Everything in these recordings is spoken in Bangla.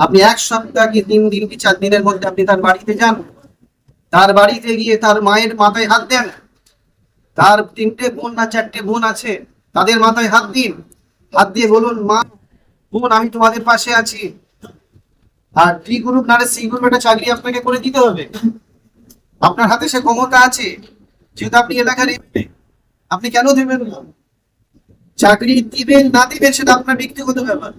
আপনি এক সপ্তাহ কি তিন দিন কি চার দিনের মধ্যে আপনি তার বাড়িতে যান? তার বাড়িতে গিয়ে তার মায়ের মাথায় হাত দেন। তার তিনটে বোন না চারটে বোন আছে, তাদের মাথায় হাত দিন। হাত দিয়ে বলুন, মা, বোন, আমি তোমাদের পাশে আছি। আর ডি গ্রুপ না সি গ্রুপ একটা চাকরি আপনাকে করে দিতে হবে। আপনার হাতে সে ক্ষমতা আছে যেহেতু আপনি এলাকার আপনি কেন দেবেন না? চাকরি দিবেন, না দিবেন, সেটা আপনার ব্যক্তিগত ব্যাপার।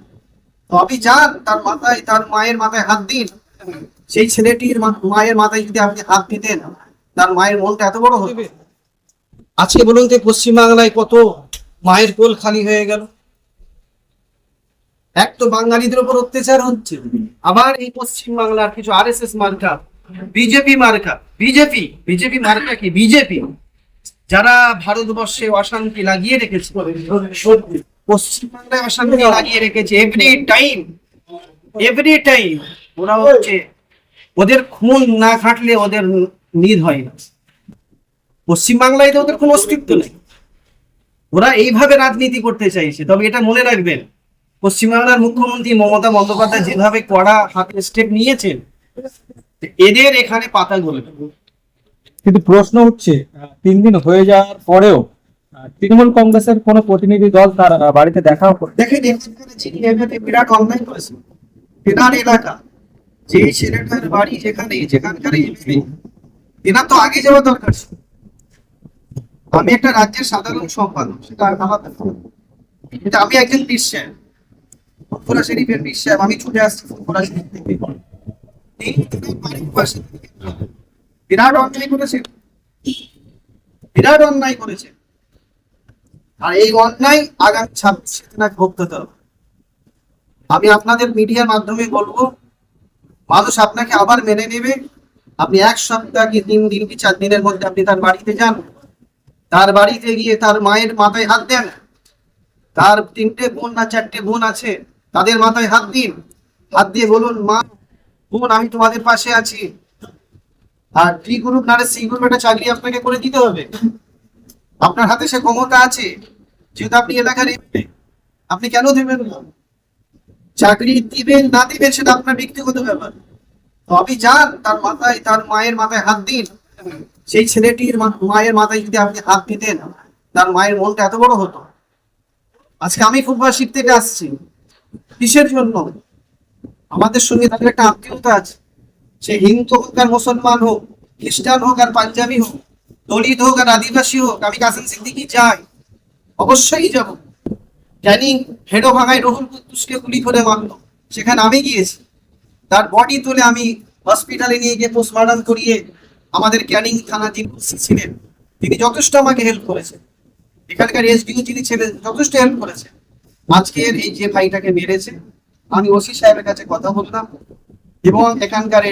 আপনি যান, তার মাথায়, তার মায়ের মাথায় হাত দিন। সেই ছেলেটির মায়ের মাথায় যদি আপনি হাত দিতেন, তার মায়ের মনটা এত বড় হবে আজকে বলুন তো পশ্চিমবাংলায় কত মায়ের কোল খালি হয়ে গেল? এক তো বাঙালিদের উপর অত্যাচার হচ্ছে। আবার এই পশ্চিম বাংলার কিছু আর এস এস মার্কা, বিজেপি মার্কা, বিজেপি বিজেপি মার্কা কি? বিজেপি। যারা ভারতবর্ষে অশান্তি লাগিয়ে রেখেছে পশ্চিম বাংলায় অশান্তি লাগিয়ে রেখেছে এভরি টাইম এভরি টাইম ওরা ওদের খুন না খাটলে ওদের নিদ হয় না। পশ্চিম বাংলায় তো ওদের কোনো অস্তিত্ব নেই। ওরা এইভাবে রাজনীতি করতে চাইছে। তবে এটা মনে রাখবেন, পশ্চিমবাংলার মুখ্যমন্ত্রী মমতা বন্দ্যোপাধ্যায় যেভাবে কড়া হাতে স্টেপ নিয়েছেন, এদের এখানে পাতা গলবে কিন্তু প্রশ্ন হচ্ছে, তিন দিন হয়ে যাওয়ার পরেও তৃণমূল কংগ্রেসের কোন প্রতিনিধি দল তার বাড়িতে যিনি এখানে বিরাট অন্যায় তেনার এলাকা, যে তো আগে যাওয়া দরকার আমি একটা রাজ্যের সাধারণ সম্পাদক, সেটা আমি একজন বিশ্বাস শরীফের বিশ্বাস আমি ছুটে আসছি শরীফ থেকে। বিরাট অন্যায় করেছেন বিরাট অন্যায় করেছেন আর এই অন্যায় আগামী ছাব্বিশে তেনাকে ভোগ হতে হবে। আমি আপনাদের মিডিয়ার মাধ্যমে বলব, মানুষ আপনাকে আবার মেনে নেবে। আপনি এক সপ্তাহ কি তিন দিন কি চার দিনের মধ্যে আপনি তার বাড়িতে যান? তার বাড়িতে গিয়ে তার মায়ের মাথায় হাত দেন। তার তিনটে বোন না চারটে বোন আছে, তাদের মাথায় হাত দিন। হাত দিয়ে বলুন, মা, বোন, আমি তোমাদের পাশে আছি। আর ডি গ্রুপ না সি গ্রুপ একটা চাকরি আপনাকে করে দিতে হবে। আপনার হাতে সে ক্ষমতা আছে। যেহেতু আপনি এলাকার আপনি কেন দেবেন না? চাকরি দিবেন, না দিবেন সেটা আপনার ব্যক্তিগত ব্যাপার। তো আপনি যান তার মাথায়, তার মায়ের মাথায় হাত দিন, সেই ছেলেটির মায়ের মাথায় যদি আপনি হাত দিতেন, তার মায়ের মনটা এত বড় হতো। আজকে আমি ফুটবল শিখতে আসছি। কিসের জন্য? আমাদের সঙ্গে তাদের একটা আত্মীয়তা আছে। সে হিন্দু হোক আর মুসলমান হোক, খ্রিস্টান হোক আর পাঞ্জাবি হোক, দলিত হোক আর আদিবাসী হোক, আমি কাসেম সিদ্দিকি যাই। অবশ্যই যাব। ক্যানিং হেডো ভাঙায় রহুল কুদ্দুসকে গুলি করে মারলো। সেখানে আমি গিয়েছি। তার বডি তুলে আমি হসপিটালে নিয়ে গিয়ে পোস্টমর্টম করিয়ে আমাদের ক্যানিং থানা যিনি ছিলেন, তিনি যথেষ্ট আমাকে হেল্প করেছেন। এখানকার এসডিও যিনি ছিলেন, যথেষ্ট হেল্প করেছেন। আজকের এই যে ভাইটাকে মেরেছে, আমি ওসি সাহেবের কাছে কথা বললাম এবং এখানকার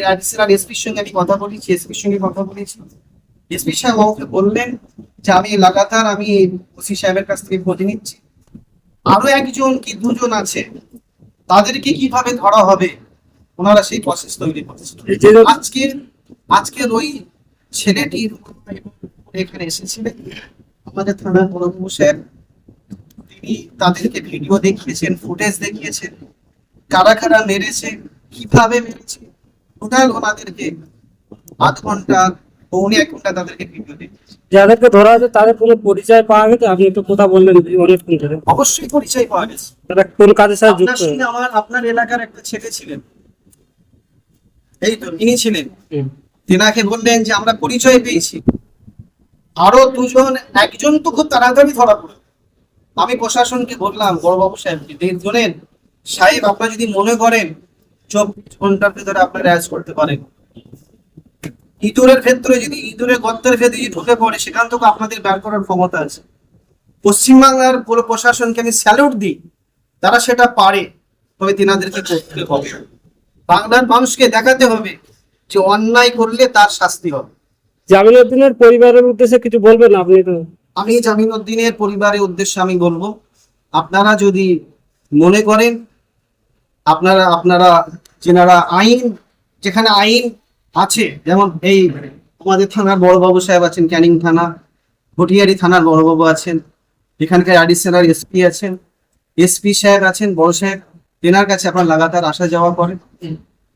এসপির সঙ্গে আমি কথা বলেছি এসপির সঙ্গে কথা বলেছি। এসপি সাহেব আমাকে বললেন যে আমি লাগাতার আমি ওসি সাহেবের কাছ থেকে খোঁজ নিচ্ছি। আরও একজন কি দুজন আছে তাদেরকে কীভাবে ধরা হবে? ওনারা সেই প্রসেস তৈরি করছে। আজকে আজকের ওই ছেলেটির এখানে এসেছিলেন। আমাদের থানার বড়বাবু সাহেব তিনি তাদেরকে ভিডিও দেখিয়েছেন ফুটেজ দেখিয়েছেন কারা কারা মেরেছে কীভাবে মেরেছে টোটাল ওনাদেরকে আধ ঘণ্টা পৌনে এক ঘণ্টা তাদেরকে ভিডিও দেখিয়েছে যাদেরকে ধরা হয়েছে তাদের কোনো পরিচয় পাওয়া গেছে? আপনি একটু কথা বললেন অনেকক্ষণ ধরে। অবশ্যই পরিচয় পাওয়া গেছে। তারা কোন কাজের সাথে আপনার যুক্ত? সঙ্গে আমার আপনার এলাকার একটা ছেলে ছিলেন। এই তো তিনি ছিলেন। তেনাকে বললেন যে আমরা পরিচয় পেয়েছি। আরও দুজন একজন তো খুব তাড়াতাড়ি ধরা পড়ে। আমি প্রশাসনকে বললাম বড়বাবু সাহেবকে দেখলেন সাহেব আপনারা যদি মনে করেন চব্বিশ ঘণ্টার ভেতরে আপনারা অ্যাজ করতে পারেন। ইঁদুরের ক্ষেত্রে যদি ইঁদুরের গর্তের ভেতরে যদি ঢুকে পড়ে সেখান থেকে আপনাদের বের করার ক্ষমতা আছে। পশ্চিমবাংলার পুরো প্রশাসনকে আমি স্যালুট দিই তারা সেটা পারে তবে তেনাদেরকে করতে হবে। বাংলার মানুষকে দেখাতে হবে যে অন্যায় করলে তার শাস্তি হবে। জামিনুদ্দিনের পরিবারের উদ্দেশ্যে কিছু বলবেন আপনি তো? আমি জামিনুদ্দিনের পরিবারের উদ্দেশ্যে আমি বলব আপনারা যদি মনে করেন আপনারা আপনারা যেনারা আইন যেখানে আইন আছে। যেমন এই আমাদের থানার বড়বাবু সাহেব আছেন ক্যানিং থানা ভটিয়ারি থানার বড়বাবু আছেন এখানকার অ্যাডিশনাল এসপি আছেন। এসপি সাহেব আছেন বড় সাহেব তেনার কাছে আপনার লাগাতার আসা যাওয়া করেন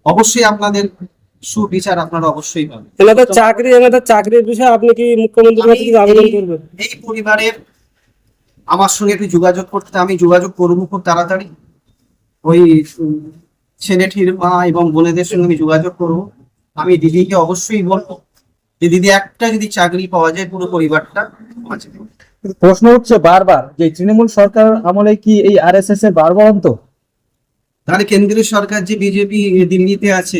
অবশ্যই আপনাদের সুবিচার আপনারা অবশ্যই পাবেন। এনাদের চাকরি এনাদের চাকরির বিষয়ে আপনি কি মুখ্যমন্ত্রীর কাছে আবেদন করবেন? এই পরিবারের আমার সঙ্গে একটু যোগাযোগ করতে আমি যোগাযোগ করব খুব তাড়াতাড়ি। ওই ছেলেটির মা এবং বোনেদের সঙ্গে আমি যোগাযোগ করব। আমি দিদিকে অবশ্যই বলব যে দিদি একটা যদি চাকরি পাওয়া যায় পুরো পরিবারটা প্রশ্ন উঠছে বারবার যে তৃণমূল সরকার আমলে কি এই আরএসএস এর বারবারন্ত তাহলে কেন্দ্রীয় সরকার যে বিজেপি দিল্লিতে আছে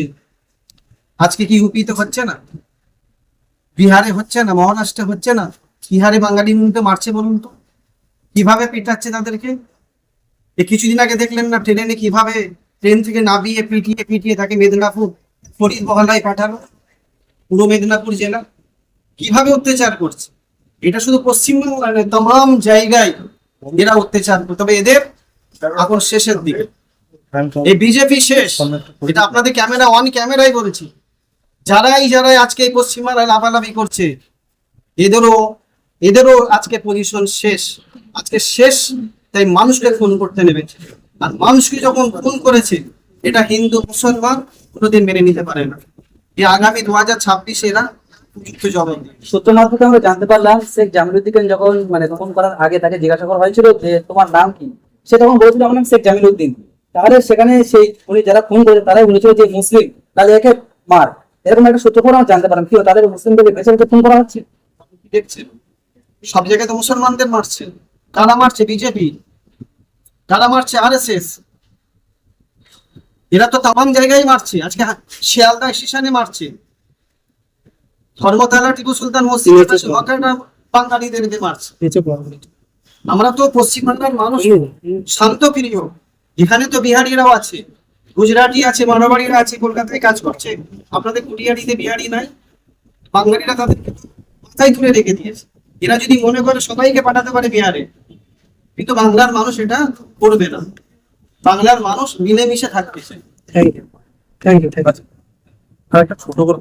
আজকে কি ইউপিতে হচ্ছে না? বিহারে হচ্ছে না? মহারাষ্ট্রে হচ্ছে না? বিহারে বাঙালি মধ্যে মারছে বলুন তো। কীভাবে পেটাচ্ছে তাদেরকে? কিছুদিন আগে দেখলেন না ট্রেনে কীভাবে ট্রেন থেকে নামিয়ে পিটিয়ে পিটিয়ে তাকে মেদিনীপুর ফরিদ মহল্লায় পাঠালো পুরো মেদিনীপুর জেলা, কীভাবে অত্যাচার করছে? এটা শুধু পশ্চিমবঙ্গ নয় তাম জায়গায় এরা অত্যাচার করে তবে এদের এখন শেষের দিকে। এই বিজেপি শেষ। এটা আপনাদের ক্যামেরা অন ক্যামেরাই বলছি। যারাই যারাই আজকে এই পশ্চিমবাংলায় লাফালাফি করছে, এদেরও এদেরও আজকে পজিশন শেষ। আজকে শেষ, তাই মানুষকে খুন করতে নেমেছে। আর মানুষকে যখন খুন করেছে এটা হিন্দু মুসলমান কোনোদিন মেনে নিতে পারে না। এই আগামী দু হাজার ছাব্বিশে এরা আমরা জানতে পারলাম শেখ যখন মানে খুন করার আগে তাকে জিজ্ঞাসা করা হয়েছিল যে তোমার নাম কি? সে তখন বলেছিল আমার নাম শেখ জামিলউদ্দিন। তাহলে সেখানে সেই উনি যারা খুন করেছে তারাই বলেছিল যে মুসলিম তাহলে একে মার। এরকম একটা সূত্র করে আমরা জানতে পারলাম। কি তাদের মুসলিমদেরকে বেছে বেছে খুন করা হচ্ছে? কি দেখছেন সব জায়গায় তো মুসলমানদের মারছে। কারা মারছে? বিজেপি। কারা মারছে? আর এরা তো তামাম জায়গায় মারছে। আজকে শিয়ালদা স্টেশনে মারছে। ধর্মতলা টিপু সুলতান মসজিদ বাঙালিদেরকে মারছে। আমরা তো পশ্চিমবাংলার মানুষ শান্ত প্রিয় এখানে তো বিহারিরাও আছে গুজরাটি আছে মারোয়াড়িরা আছে কলকাতায় কাজ করছে। আপনাদের কুটিয়ারিতে বিহারি নাই বাঙালিরা তাদেরকে মাথায় তুলে রেখে দিয়েছে। এরা যদি মনে করে সবাইকে পাঠাতে পারে বিহারে কিন্তু বাংলার মানুষ এটা করবে না। বাংলার মানুষ মিলেমিশে থাকতেছে thank you thank you thank you একটা ছোট করে